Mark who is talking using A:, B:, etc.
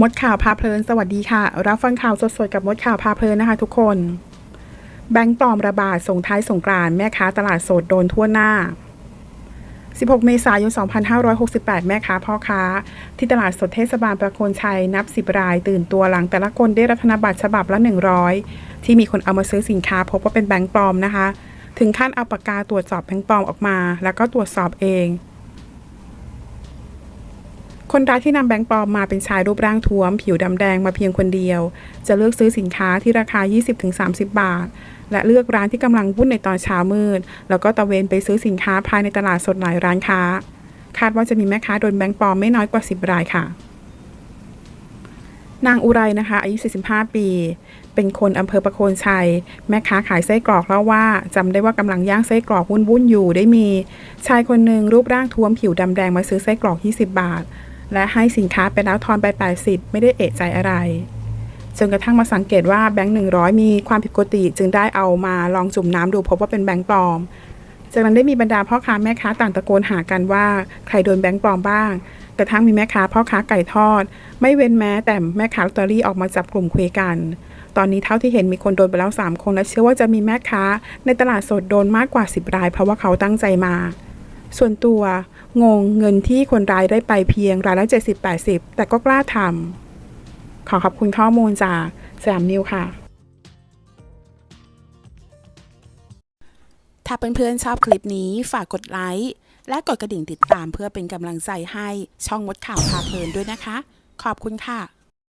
A: มดข่าวพาเพลิน สวัสดีค่ะ รับฟังข่าวสดๆ กับมดข่าวพาเพลินนะคะทุกคน แบงก์ปลอมระบาดส่งท้ายสงกรานแม่ค้าตลาดสดโดนทั่วหน้า 16 เมษายน 2568 แม่ค้าพ่อค้า ที่ตลาดสดเทศบาลประโคนชัยนับ 10 ราย ตื่นตัวหลังแต่ละคนได้รับธนบัตรฉบับละ 100 ที่มีคนเอามาซื้อสินค้าพบว่าเป็นแบงก์ปลอมนะคะ ถึงขั้นเอาปากกาตรวจสอบแบงก์ปลอมออกมา แล้วก็ตรวจสอบเอง คนร้ายที่นำแบงก์ปลอมมาเป็นชายรูปร่างท้วม ผิวดำแดงมาเพียงคนเดียว จะเลือกซื้อสินค้าที่ราคา 20-30 บาท และเลือกร้านที่กำลังวุ่นในตอนเช้ามืด แล้วก็ตะเวนไปซื้อสินค้าภายในตลาดสดหลายร้านค้า คาดว่าจะมีแม่ค้าโดนแบงก์ปลอมไม่น้อยกว่า 10 รายค่ะ นางอุไรนะคะอายุ 45 ปี เป็นคนอำเภอประโคนชัย แม่ค้าขายไส้กรอกเล่าว่าจำได้ว่ากำลังย่างไส้กรอกวุ่นๆอยู่ได้มี ชายคนหนึ่งรูปร่างท้วมผิวดำแดงมาซื้อไส้กรอก 20 บาท และให้สินค้าไปแล้วทอนไป 80 ไม่ได้เอะใจอะไรจนกระทั่งมาสังเกตว่าแบงค์100มีความผิดปกติ จึงได้เอามาลองจุ่มน้ำดูพบว่าเป็นแบงค์ปลอม จากนั้นได้มีบรรดาพ่อค้าแม่ค้าต่างตะโกนหากันว่าใครโดนแบงค์ปลอมบ้าง กระทั่งมีแม่ค้าพ่อค้าไก่ทอด ไม่เว้นแม้แต่แม่ค้าลอตเตอรี่ออกมาจับกลุ่มคุยกัน ตอนนี้เท่าที่เห็นมีคนโดนไปแล้ว3คนและเชื่อว่าจะมีแม่ค้าในตลาดสดโดนมากกว่า 10ราย เพราะว่าเขาตั้งใจมา ส่วนตัวงงเงินที่คนร้ายได้ไปเพียงรายละ 70-80 แต่ก็กล้าทำขอขอบคุณข้อมูลจากแซมนิวค่ะ
B: ถ้าเพื่อนๆชอบคลิปนี้ฝากกดไลค์และกดกระดิ่งติดตามเพื่อเป็นกำลังใจให้ช่องมดข่าวพาเพลินด้วยนะคะ ขอบคุณค่ะ